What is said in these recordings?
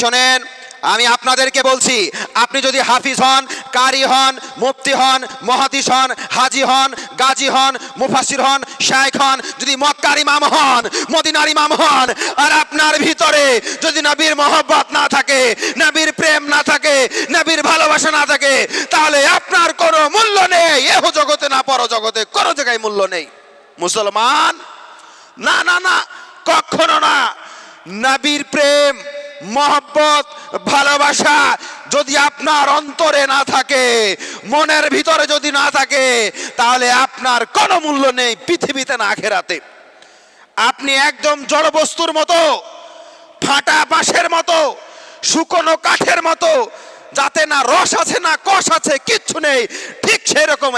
শোনেন, আমি আপনাদেরকে বলছি, আপনি যদি হাফিজ হন, কারি হন, মুফতি হন, মহাদিস হন, হাজি হন, গাজী হন মুফাসির হন, শায়েখ হন, যদি মক্কার ইমাম হন, মদিনার ইমাম হন, আর আপনার ভিতরে যদি নবীর মহব্বত না থাকে, নবীর প্রেম না থাকে, নবীর ভালোবাসা না থাকে, তাহলে আপনার কোনো মূল্য নেই। এহ জগতে না, পর জগতে কোনো জায়গায় মূল্য নেই। মুসলমান? না না না, কখনো না। নবীর প্রেম মহব্বত, ভালোবাসা যদি আপনার অন্তরে না থাকে, মনের ভিতরে যদি না থাকে, তাহলে আপনার কোনো মূল্য নেই পৃথিবীতে না আখেরাতে আপনি একদম জড় বস্তুর মতো, ফাটা বাঁশের মতো, শুকনো কাঠের মতো, যাতে না রস আছে, না কষ আছে, কিচ্ছু নেই, ঠিক সেই রকম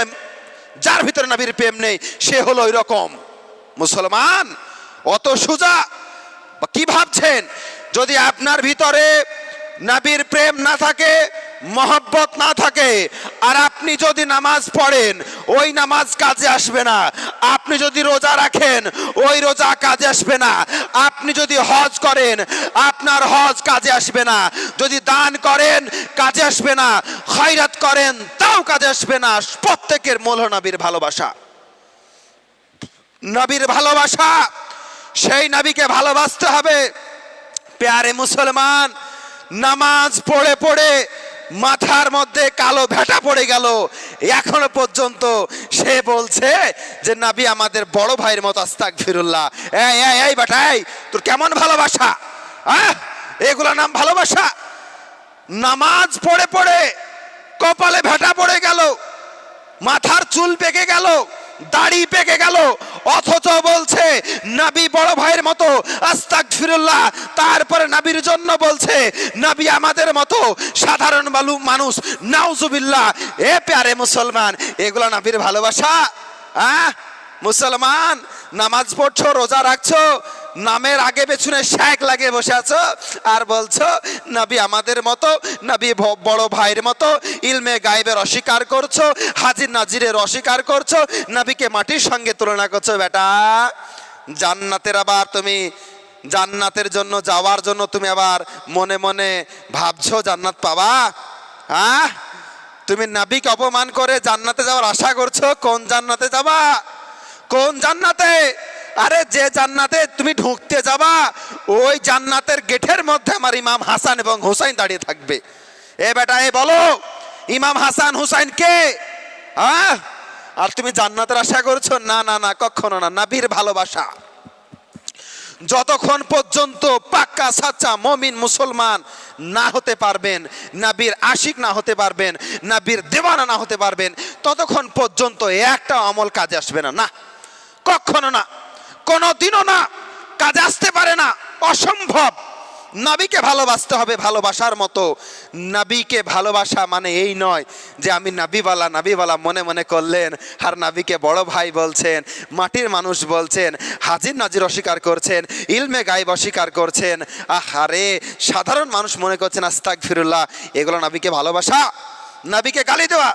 যার ভিতরে নবীর প্রেম নেই, সে হলো ওই রকম মুসলমান, অত সুজা কি ভাবছেন? যদি আপনার ভিতরে নবীর প্রেম না থাকে, মহব্বত না থাকে, আর আপনি যদি নামাজ পড়েন, ওই নামাজ কাজে আসবে না। আপনি যদি রোজা রাখেন, ওই রোজা কাজে আসবে না। আপনি যদি হজ করেন, আপনার হজ কাজে আসবে না। যদি দান করেন, কাজে আসবে না। খয়রাত করেন, তাও কাজে আসবে না। প্রত্যেকের মূল নবীর ভালোবাসা। নবীর ভালোবাসা, সেই নবীকে ভালোবাসতে হবে। পেয়ারে মুসলমান, নামাজ পড়ে পড়ে মাথার মধ্যে কালো ভেটা পড়ে গেল। এখনও পর্যন্ত সে বলছে যে, নাবি, আমাদের বড় ভাইয়ের মতো আস্তাক ফিরুল্লাহ এই এই বেটাই তোর কেমন ভালোবাসা? এগুলো নাম ভালোবাসা? নামাজ পড়ে পড়ে কপালে ভেটা পড়ে গেল, মাথার চুল পেকে গেল। দাড়ি পেকে গেল। অথচ বলছে, নাবি বড় ভাইয়ের মতো আস্তাক ফিরুল্লাহ তারপরে নাবির জন্য বলছে, নাবি আমাদের মতো সাধারণ বালু মানুষ, নাউজুবিল্লাহ। এ প্যারে মুসলমান, এগুলো নাবির ভালোবাসা হ্যাঁ মুসলমান, নামাজ পড়ছো, রোজা রাখছো, নামের আগে পেছনে শ্যাক লাগে বসে আছো আর বলছো, নবী আমাদের মতো, নবী বড় ভাইয়ের মতো ইলমে গায়েবের অস্বীকার করছ হাজির নাজিরের অস্বীকার করছ, নবীকে মাটির সঙ্গে তুলনা করছ, বেটা। জান্নাতের আবার তুমি, জান্নাতের জন্য যাওয়ার জন্য তুমি আবার মনে মনে ভাবছ জান্নাত পাবা? হ্যাঁ তুমি নাবিক অপমান করে জান্নাতে যাওয়ার আশা করছ, কোন জান্নাতে যাবা? কোন জান্নাতে? আরে যে জান্নাতে তুমি ঢুকতে যাবা, ওই জান্নাতের গেটের মধ্যে আমার ইমাম হাসান এবং হুসাইন দাঁড়িয়ে থাকবে। এ বেটা, এ বলো, ইমাম হাসান হুসাইন কে? হ্যাঁ আর তুমি জান্নাতের আশা করছ? না না না, কখনো না নাবির ভালোবাসা। যতক্ষণ পর্যন্ত পাক্কা সাচ্চা মমিন মুসলমান না হতে পারবেন, নাবির আশিক না হতে পারবেন, নাবির দেওয়ানা না হতে পারবেন, ততক্ষণ পর্যন্ত একটা আমল কাজে আসবে না না। কখনো না কোনো দিনও না, কাজে আসতে পারে না, অসম্ভব। নাবিকে ভালোবাসতে হবে ভালোবাসার মতো। নাবিকে ভালোবাসা মানে এই নয় যে আমি নাবিওয়ালা নাবিওয়ালা মনে মনে করলেন আর নাবিকে বড় ভাই বলছেন, মাটির মানুষ বলছেন, হাজির নাজির অস্বীকার করছেন, ইলমে গাইব অস্বীকার করছেন। আহারে, সাধারণ মানুষ মনে করছেন আস্তাক ফিরুল্লাহ এগুলো নাবিকে ভালোবাসা, নাবিকে গালি দেওয়া।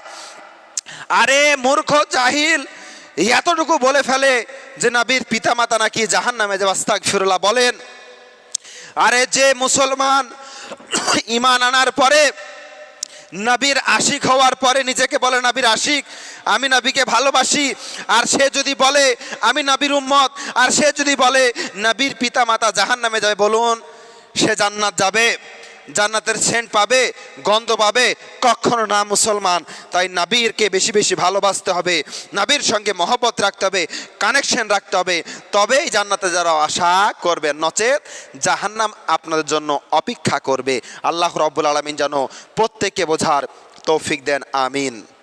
আরে, মূর্খ, জাহিল এতটুকু বলে ফেলে যে নাবির পিতামাতা নাকি জাহান নামে যে ফিরুল্লাহ বলেন। আরে যে মুসলমান ইমান আনার পরে, নবীর আশিক হওয়ার পরে নিজেকে বলে, নবীর আশিক, আমি নবীকে ভালোবাসি। আর সে যদি বলে, আমি নবীর উম্মত। আর সে যদি বলে, নবীর পিতা মাতা জাহান নামে যাবে, বলুন, সে জান্নাত যাবে। জান্নাতের সেন্ট পাবে, গন্ধ পাবে, কখনো না মুসলমান। তাই নাবিরকে বেশি বেশি ভালোবাসতে হবে, নাবির সঙ্গে মহব্বত রাখতে হবে কানেকশন রাখতে হবে। তবেই জান্নাতে যারা আশা করবে, নচেত জাহান্নাম আপনাদের জন্য অপেক্ষা করবে। আল্লাহ রব্বুল আলমিন যেন প্রত্যেককে বোঝার তৌফিক দেন, আমিন।